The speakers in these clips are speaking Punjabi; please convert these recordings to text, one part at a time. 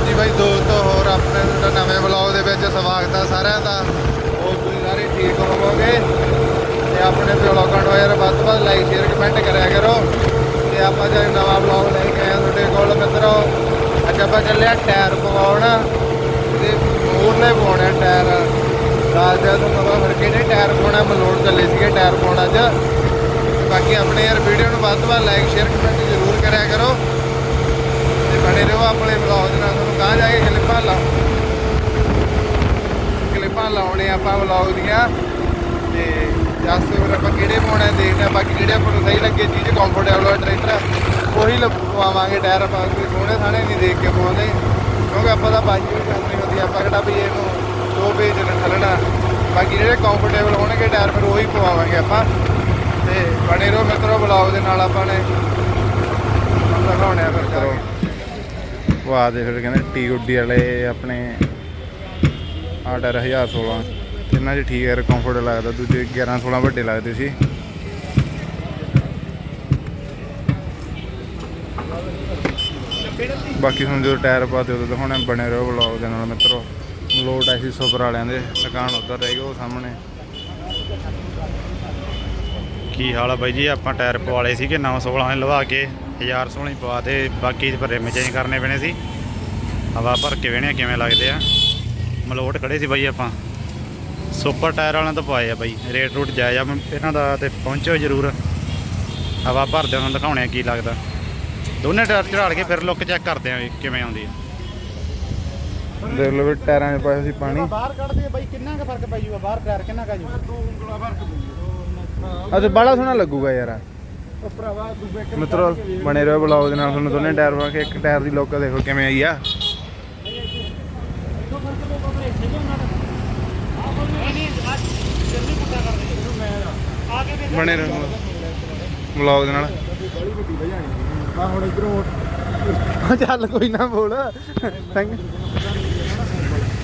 ਹਾਂਜੀ ਬਾਈ ਦੋਸਤੋ ਹੋਰ ਆਪਣੇ ਤੁਹਾਡਾ ਨਵੇਂ ਵਲੌਗ ਦੇ ਵਿੱਚ ਸਵਾਗਤ ਆ ਸਾਰਿਆਂ ਦਾ। ਹੋਰ ਤੁਸੀਂ ਸਾਰੇ ਠੀਕ ਹੋਵੋਗੇ? ਤੇ ਆਪਣੇ ਵਲੌਗਾਂ ਨੂੰ ਯਾਰ ਵੱਧ ਤੋਂ ਵੱਧ ਲਾਈਕ ਸ਼ੇਅਰ ਕਮੈਂਟ ਕਰਿਆ ਕਰੋ। ਤੇ ਆਪਾਂ ਜੇ ਨਵਾਂ ਵਲੌਗ ਲੈ ਕੇ ਆਏ ਹਾਂ ਤੁਹਾਡੇ ਕੋਲ, ਮਿੱਤਰੋ, ਅੱਜ ਆਪਾਂ ਚੱਲਿਆ ਟਾਇਰ ਪਵਾਉਣ। ਤੇ ਮੂਰਲੇ ਪਵਾਉਣੇ ਟਾਇਰ। ਦੱਸ ਦਿਆ ਤੁਹਾਨੂੰ ਆਪਾਂ ਫਿਰ ਕਿਹੜੇ ਟਾਇਰ ਪਾਉਣਾ ਮਲੋੜ ਚੱਲੇ ਸੀਗੇ ਟਾਇਰ ਪਾਉਣ ਅੱਜ। ਤੇ ਬਾਕੀ ਆਪਣੇ ਯਾਰ ਵੀਡੀਓ ਨੂੰ ਵੱਧ ਤੋਂ ਵੱਧ ਲਾਈਕ ਸ਼ੇਅਰ ਕਮੈਂਟ ਜ਼ਰੂਰ ਕਰਿਆ ਕਰੋ। ਤੇ ਬਣੇ ਰਹੋ ਆਪਣੇ ਵਲੌਗ ਦੇ ਨਾਲ। ਤਾਂ ਜਾ ਕੇ ਕਲਿੱਪਾਂ ਲਾਓ। ਕਲਿੱਪਾਂ ਲਾਉਣੇ ਆਪਾਂ ਵਲੌਗ ਦੀਆਂ। ਤੇ ਜਸ, ਫਿਰ ਆਪਾਂ ਕਿਹੜੇ ਪਾਉਣੇ ਆ ਦੇਖਦੇ ਆ ਬਾਕੀ ਜਿਹੜੇ ਆਪਾਂ ਨੂੰ ਸਹੀ ਲੱਗੇ, ਚੀਜ਼ ਕੰਫਰਟੇਬਲ ਹੋਏ ਟਰੈਕਟਰ ਉਹੀ ਲਵਾਵਾਂਗੇ ਟਾਇਰ ਆਪਾਂ, ਕੋਈ ਸੋਹਣੇ ਸਾਣੇ ਨਹੀਂ ਦੇਖ ਕੇ ਪਾਉਂਦੇ। ਕਿਉਂਕਿ ਆਪਾਂ ਤਾਂ ਬਾਜੀ ਵੀ ਕਰਨੀ ਹੁੰਦੀ ਆਪਾਂ ਕਿਹੜਾ ਵੀ ਇਹਨੂੰ ਦੋ ਪੇਜ ਨੇ ਥੱਲਣਾ ਬਾਕੀ ਜਿਹੜੇ ਕੰਫਰਟੇਬਲ ਹੋਣਗੇ ਟਾਇਰ, ਫਿਰ ਉਹੀ ਪਵਾਵਾਂਗੇ ਆਪਾਂ। ਤੇ ਬਣੇ ਰਹੋ ਮਿੱਤਰੋ, ਵਲੌਗ ਦੇ ਨਾਲ ਆਪਾਂ ਨੇ। ਦਿਖਾਉਣੇ ਆ ਫਿਰ ਕਰੋ ਵਾਹ ਦੇ ਫਿਰ ਕਹਿੰਦੇ ਟੀ ਗੁੱਡੀ ਵਾਲੇ ਆਪਣੇ ਆਰਡਰ 1016 ਇਹਨਾਂ 'ਚ ਠੀਕ ਹੈ ਕੰਫਰਟ ਲੱਗਦਾ। ਦੂਜੇ 11 16 ਵੱਡੇ ਲੱਗਦੇ ਸੀ। ਬਾਕੀ ਹੁਣ ਜਦੋਂ ਟਾਇਰ ਪਾਤੇ, ਉਦੋਂ ਦਿਖਾਉਣੇ ਬਣੇ ਰਹੋ ਵਲੌਗ ਦੇ ਨਾਲ ਮਿੱਤਰੋ। ਲੋਟ ਐਸੀ ਸੁਪਰ ਵਾਲਿਆਂ ਦੇ, ਦੁਕਾਨ ਉੱਧਰ ਰਹਿ ਗਈ ਉਹ ਸਾਹਮਣੇ। ਕੀ ਹਾਲ ਆ ਬਾਈ ਜੀ? ਆਪਾਂ ਟਾਇਰ ਪਵਾਲੇ ਸੀਗੇ 916 ਨੇ ਲਵਾ ਕੇ 1016 ਹੀ ਪਵਾ ਤੇ ਬਾਕੀ ਪਰ ਰਿਮ ਚੇਂਜ ਕਰਨੇ ਪੈਣੇ ਸੀ। ਹਵਾ ਭਰ ਕੇ ਵੇਣੇ ਕਿਵੇਂ ਲੱਗਦੇ ਆ। ਮਲੋਟ ਖੜੇ ਸੀ ਬਾਈ ਆਪਾਂ। ਸੁਪਰ ਟਾਇਰ ਵਾਲਿਆਂ ਤੋਂ ਪਵਾਏ ਆ ਬਾਈ। ਰੇਟ ਰੂਟ ਜਾਇਜ਼ ਆ ਇਹਨਾਂ ਦਾ ਤੇ ਪਹੁੰਚੋ ਜਰੂਰ। ਹਵਾ ਭਰਦੇ ਉਹਨਾਂ ਦਿਖਾਉਣੇ ਆ ਕੀ ਲੱਗਦਾ। ਦੋਨੇ ਟਾਇਰ ਚੜਾੜ ਕੇ ਫਿਰ ਲੁੱਕ ਚੈੱਕ ਕਰਦੇ ਆ ਵੀ ਕਿਵੇਂ ਆਉਂਦੀ ਆ। ਦੇਖ ਲਓ ਵੀ ਟਾਇਰਾਂ 'ਚ ਪਾਇਆ ਸੀ ਪਾਣੀ। ਬਾਹਰ ਕੱਢਦੇ ਬਾਈ ਕਿੰਨਾ ਕੁ ਫ਼ਰਕ ਪੈ ਜੂਗਾ? ਬਾਹਰ ਟਾਇਰ ਕਿੰਨਾ ਕਾ ਜੂ ਅੱਜ ਬੜਾ ਸੋਹਣਾ ਲੱਗੂਗਾ ਯਾਰ। ਉਹ ਭਰਾਵਾ ਦੂਬੇ ਮਿੱਤਰੋ ਬਣੇ ਰਹੋ ਬਲੌਗ ਦੇ ਨਾਲ ਤੁਹਾਨੂੰ ਦੋਨੇ ਟਾਇਰ ਪਾ ਕੇ ਇੱਕ ਟਾਇਰ ਦੀ ਲੋਕ ਦੇਖੋ ਕਿਵੇਂ ਆਈ ਆ। ਬਣੇ ਰਹੋ ਬਲੌਗ ਦੇ ਨਾਲ। ਆ ਹੁਣ ਇਧਰੋਂ ਚੱਲ ਕੋਈ ਨਾ ਬੋਲ। ਥੈਂਕ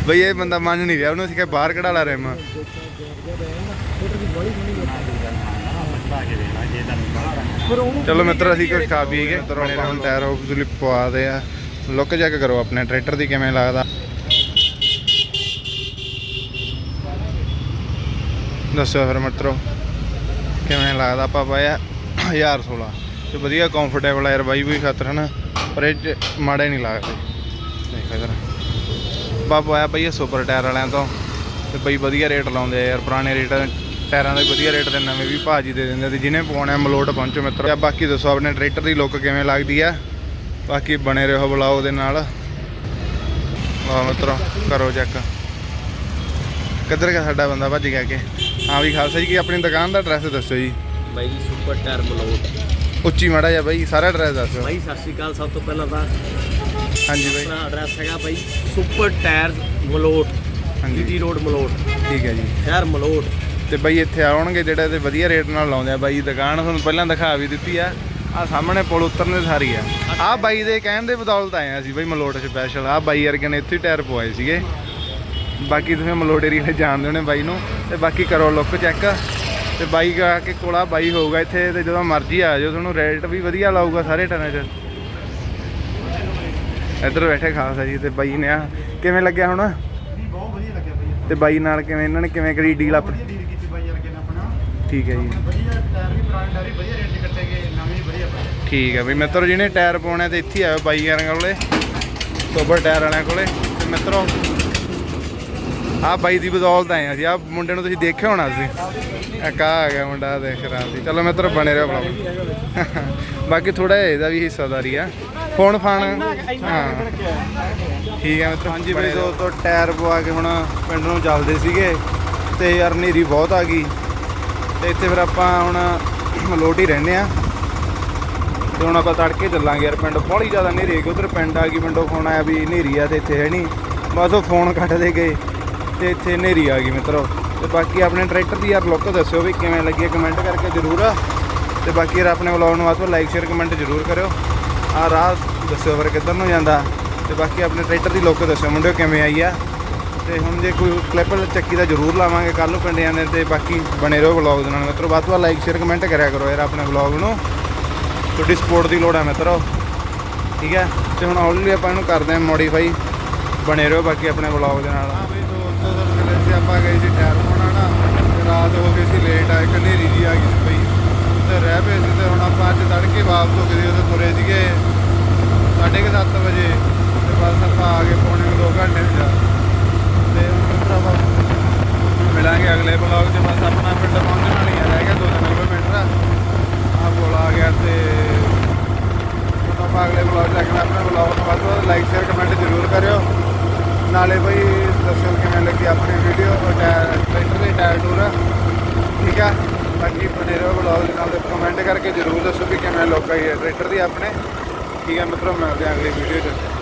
ਬਈ ਇਹ ਬੰਦਾ ਮੰਨ ਨਹੀਂ ਰਿਹਾ ਉਹਨੂੰ ਅਸੀਂ ਕਿਹਾ ਬਾਹਰ ਕਢਾ ਲਾ ਰਿਮ ਚਲੋ ਮਿੱਤਰ ਅਸੀਂ ਕੁਝ ਖਾ ਪੀ ਗਏ ਬਣੇ ਰਹੋ ਟਾਇਰ ਆਫਸਲੀ ਪਵਾ ਦੇ ਆ। ਲੁੱਕ ਚੈੱਕ ਕਰੋ ਆਪਣੇ ਟਰੈਕਟਰ ਦੀ ਕਿਵੇਂ ਲੱਗਦਾ। ਦੱਸੋ ਫਿਰ ਮਿੱਤਰੋ ਕਿਵੇਂ ਲੱਗਦਾ ਆਪਾਂ ਪਾਇਆ 1016 ਤੇ ਵਧੀਆ ਕੰਫਰਟੇਬਲ ਆ ਯਾਰ ਬਾਈ ਵੀ ਖਾਤਰ ਹਨਾ ਪਰ ਇਹ ਮਾੜੇ ਨਹੀਂ ਲੱਗਦੇ। ਦੇਖ ਇਧਰ ਬਾਬਾ ਆਇਆ ਬਈ ਇਹ ਸੁਪਰ ਟਾਇਰ ਵਾਲਿਆਂ ਤੋਂ। ਤੇ ਬਈ ਵਧੀਆ ਰੇਟ ਲਾਉਂਦੇ ਆ ਯਾਰ, ਪੁਰਾਣੇ ਰੇਟ ਟਾਇਰਾਂ ਦੇ ਵਧੀਆ ਰੇਟ ਤੇ ਨਵੇਂ ਵੀ ਭਾਜੀ ਦੇ ਦਿੰਦੇ ਤੇ ਜਿਹਨੇ ਪਵਾਉਣਾ ਮਲੋਟ ਪਹੁੰਚੋ ਮਿੱਤਰ। ਤੇ ਬਾਕੀ ਦੱਸੋ ਆਪਣੇ ਟਰੈਕਟਰ ਦੀ ਲੁੱਕ ਕਿਵੇਂ ਲੱਗਦੀ ਆ। ਬਾਕੀ ਬਣੇ ਰਹੋ ਬਲਾਓ ਦੇ ਨਾਲ। ਵਾਹ ਮਿੱਤਰੋ, ਕਰੋ ਚੈੱਕ। ਕਿੱਧਰ ਗਿਆ ਸਾਡਾ ਬੰਦਾ? ਭੱਜ ਗਿਆ ਕਿ। ਹਾਂ ਵੀ ਖਾਲਸਾ ਜੀ, ਕੀ ਆਪਣੀ ਦੁਕਾਨ ਦਾ ਐਡਰੈਸ ਦੱਸੋ ਜੀ। ਬਾਈ ਜੀ, ਸੁਪਰ ਟਾਇਰ ਮਲੋਟ। ਉੱਚੀ ਮਾੜਾ ਜਿਹਾ ਬਾਈ ਸਾਰਾ ਐਡਰੈਸ ਦੱਸੋ ਬਾਈ ਸਤਿ ਸ਼੍ਰੀ ਅਕਾਲ। ਸਭ ਤੋਂ ਪਹਿਲਾਂ ਤਾਂ ਹਾਂਜੀ ਬਾਈ। ਆਪਣਾ ਐਡਰੈਸ ਹੈਗਾ ਬਾਈ ਸੁਪਰ ਟਾਇਰ ਮਲੋਟ ਹਾਂਜੀ। GT road Malout. ਠੀਕ ਹੈ ਜੀ। ਸ਼ਹਿਰ ਮਲੋਟ। ਤੇ ਬਾਈ ਇੱਥੇ ਆਉਣਗੇ ਜਿਹੜੇ ਤੇ ਵਧੀਆ ਰੇਟ ਨਾਲ ਲਾਉਂਦੇ ਆ ਬਾਈ ਦੁਕਾਨ ਤੁਹਾਨੂੰ ਪਹਿਲਾਂ ਦਿਖਾ ਵੀ ਦਿੱਤੀ ਆ। ਆ ਸਾਹਮਣੇ ਪੁਲ ਉਤਰਨੇ ਸਾਰੀ ਆ। ਆ ਬਾਈ ਦੇ ਕਹਿਣ ਦੇ ਬਦੌਲਤ ਆਏ ਆ ਅਸੀਂ ਬਾਈ ਮਲੋਟ ਸਪੈਸ਼ਲ ਆ ਬਾਈ ਵਰਗੇ ਨੇ ਇੱਥੇ ਹੀ ਟਾਇਰ ਪਵਾਏ ਸੀਗੇ। ਬਾਕੀ ਤੁਸੀਂ ਮਲੋਟ ਏਰੀਆ ਜਾਣਦੇ ਹੋਣੇ ਬਾਈ ਨੂੰ। ਤੇ ਬਾਕੀ ਕਰੋ ਲੁੱਕ ਚੈੱਕ ਤੇ ਬਾਈ ਗਾ ਕੇ ਕੋਲਾ ਬਾਈ ਹੋਊਗਾ ਇੱਥੇ ਤੇ ਜਦੋਂ ਮਰਜ਼ੀ ਆ ਜਾਓ ਤੁਹਾਨੂੰ ਰੇਟ ਵੀ ਵਧੀਆ ਲਾਊਗਾ ਸਾਰੇ ਟਾਇਰਾਂ 'ਚ। ਇੱਧਰ ਬੈਠੇ ਖਾਲਸਾ ਜੀ ਤੇ ਬਾਈ ਨੇ ਆ ਕਿਵੇਂ ਲੱਗਿਆ ਹੁਣ? ਬਹੁਤ ਵਧੀਆ ਲੱਗਿਆ ਬਾਈ ਤੇ ਬਾਈ ਨਾਲ ਕਿਵੇਂ ਇਹਨਾਂ ਨੇ ਕਿਵੇਂ ਕਰੀ ਡੀਲ ਆਪ? ਵਧੀਆ ਡੀਲ ਕੀਤੀ ਬਾਈ ਯਾਰ ਕਿਨ ਆਪਣਾ। ਠੀਕ ਹੈ ਜੀ। ਵਧੀਆ ਟਾਇਰ ਵੀ ਪੁਰਾਣੇ ਟਾਇਰ ਵੀ ਵਧੀਆ ਰੇਟ 'ਚ ਕੱਟੇ ਗਏ ਨਵੇਂ ਵੀ ਵਧੀਆ ਪਏ। ਠੀਕ ਹੈ ਬਈ ਮਿੱਤਰੋ ਜਿਹਨੇ ਟਾਇਰ ਪਾਉਣੇ ਤੇ ਇੱਥੇ ਆਇਓ ਬਾਈ ਯਾਰਾਂ ਕੋਲੇ ਸੁਪਰ ਟਾਇਰ ਵਾਲਿਆਂ ਕੋਲੇ। ਤੇ ਮਿੱਤਰੋ ਆਹ ਬਾਈ ਦੀ ਬਦੌਲਤ ਆਏ ਆ ਜੀ ਆਹ ਮੁੰਡੇ ਨੂੰ ਤੁਸੀਂ ਦੇਖਿਆ ਹੋਣਾ ਸੀ ਆਹ ਆ ਗਿਆ ਮੁੰਡਾ ਦੇਖ ਰਾਂ ਸੀ ਚਲੋ ਮਿੱਤਰੋ ਬਣੇ ਰਹੋ ਬਲੌਗ ਬਾਕੀ ਥੋੜਾ ਜਿਹਾ ਇਹਦਾ ਵੀ ਹਿੱਸਾਦਾਰੀ ਆ। ਫੋਨ ਫਾਨ ਹਾਂ। ਠੀਕ ਹੈ ਮਿੱਤਰੋ ਹਾਂਜੀ ਬਈ ਦੋਸਤੋ ਟਾਇਰ ਪਵਾ ਕੇ ਹੁਣ ਪਿੰਡ ਨੂੰ ਚੱਲਦੇ ਸੀਗੇ ਤੇ ਯਾਰ ਹਨੇਰੀ ਬਹੁਤ ਆ ਗਈ। ਤੇ ਇੱਥੇ ਫਿਰ ਆਪਾਂ ਹੁਣ ਮਲੋਟ ਹੀ ਰਹਿੰਦੇ ਆ। ਤੇ ਹੁਣ ਆਪਾਂ ਤੜਕੇ ਚੱਲਾਂਗੇ ਯਾਰ ਪਿੰਡ। ਬੜੀ ਜ਼ਿਆਦਾ ਹਨੇਰੀ ਹੈਗੀ ਉਧਰ ਪਿੰਡ ਆ ਗਈ ਪਿੰਡੋਂ ਫੋਨ ਆਇਆ ਵੀ ਹਨੇਰੀ ਆ ਤੇ ਇੱਥੇ ਹੈ ਨਹੀਂ। ਬਸ ਉਹ ਫੋਨ ਕੱਟਦੇ ਗਏ ਤੇ ਇੱਥੇ ਹਨੇਰੀ ਆ ਗਈ ਮਿੱਤਰੋ। ਤੇ ਬਾਕੀ ਆਪਣੇ ਟਰੈਕਟਰ ਦੀ ਯਾਰ ਲੁੱਕ ਦੱਸਿਓ ਵੀ ਕਿਵੇਂ ਲੱਗੀ ਹੈ ਕਮੈਂਟ ਕਰਕੇ ਜ਼ਰੂਰ। ਤੇ ਬਾਕੀ ਯਾਰ ਆਪਣੇ ਵਲੌਗ ਨੂੰ ਵੱਧ ਤੋਂ ਲਾਈਕ ਸ਼ੇਅਰ ਕਮੈਂਟ ਜ਼ਰੂਰ ਕਰਿਓ। ਆ ਰਾਹ ਦੱਸਿਓ ਫਿਰ ਕਿੱਧਰ ਨੂੰ ਜਾਂਦਾ। ਤੇ ਬਾਕੀ ਆਪਣੇ ਟਰੈਕਟਰ ਦੀ ਲੁੱਕ ਦੱਸਿਓ ਮੁੰਡਿਓ ਕਿਵੇਂ ਆਈ ਆ। ਤੇ ਹੁਣ ਜੇ ਕੋਈ ਕਲਿੱਪ ਚੱਕੀ ਦਾ ਜ਼ਰੂਰ ਲਾਵਾਂਗੇ ਕੱਲ ਨੂੰ ਪਿੰਡ ਜਾਂਦੇ ਤੇ ਬਾਕੀ ਬਣੇ ਰਹੋ ਵਲੌਗ ਦੇ ਨਾਲ। ਮਿੱਤਰੋ ਵੱਧ ਤੋਂ ਵੱਧ ਲਾਈਕ ਸ਼ੇਅਰ ਕਮੈਂਟ ਕਰਿਆ ਕਰੋ ਯਾਰ ਆਪਣੇ ਵਲੌਗ ਨੂੰ। ਤੁਹਾਡੀ ਸਪੋਰਟ ਦੀ ਲੋੜ ਹੈ ਮਿੱਤਰੋ। ਠੀਕ ਹੈ? ਤੇ ਹੁਣ ਹੌਲੀ ਆਪਾਂ ਇਹਨੂੰ ਕਰਦੇ ਹਾਂ ਮੋਡੀਫਾਈ ਬਣੇ ਰਹੋ ਬਾਕੀ ਆਪਣੇ ਵਲੌਗ ਦੇ ਨਾਲ ਹਾਂ ਬਈ ਦੋਸਤੋ ਸਰ ਚਲੇ ਸੀ ਆਪਾਂ ਗਏ ਸੀ ਟਾਇਰ ਹੋਣਾ ਨਾ ਰਾਤ ਹੋ ਗਈ ਸੀ ਲੇਟ ਆਏ ਹਨੇਰੀ ਜੀ ਆ ਗਈ ਸੀ ਬਈ। ਤੇ ਰਹਿ ਪਏ ਸੀ ਤੇ ਹੁਣ ਆਪਾਂ ਅੱਜ ਤੜਕੇ ਵਾਪਸ ਹੋ ਗਏ ਸੀ ਉਹਦੇ ਤੁਰੇ ਸੀਗੇ ਸਾਢੇ ਕੁ ਸੱਤ ਵਜੇ ਤੇ ਬਸ ਆਪਾਂ ਆ ਗਏ ਪੌਣੇ 2 ਘੰਟੇ ਵਿੱਚ ਤੇ ਹੁਣ ਮਿੱਤਰ ਆਪਾਂ ਮਿਲਾਂਗੇ ਅਗਲੇ ਵਲੌਗ 'ਚ ਬਸ ਆਪਣਾ ਪਿੰਡ ਪਹੁੰਚਣ ਵਾਲੀ ਆ ਰਹਿ ਗਿਆ 2-3 ਕਿਲੋਮੀਟਰ ਆ ਕੋਲ ਆ ਗਿਆ ਤੇ ਹੁਣ ਆਪਾਂ ਅਗਲੇ ਵਲੌਗ 'ਚ ਦੇਖਣਾ ਆਪਣਾ ਵਲੌਗ ਨੂੰ ਵੱਧ ਤੋਂ ਵੱਧ ਲਾਈਕ ਸ਼ੇਅਰ ਕਮੈਂਟ ਜ਼ਰੂਰ ਕਰਿਓ ਨਾਲੇ ਬਈ ਦੱਸਿਓ ਕਿਵੇਂ ਲੱਗੀ ਆਪਣੀ ਵੀਡੀਓ ਟਾਇਰ ਟਰੈਕਟਰ ਦੇ ਟਾਇਰ ਟੂਰ ਠੀਕ ਆ? ਬਾਕੀ ਬਣੇ ਰਹੋ ਵਲੌਗ ਦੇ ਨਾਲ ਕਮੈਂਟ ਕਰਕੇ ਜ਼ਰੂਰ ਦੱਸੋ ਵੀ ਕਿਵੇਂ ਲੋਕਾਂ ਹੀ ਟਰੈਕਟਰ ਦੀ ਆਪਣੇ। ਠੀਕ ਆ ਮਿੱਤਰੋ, ਮਿਲਦੇ ਹਾਂ ਅਗਲੀ ਵੀਡੀਓ 'ਚ।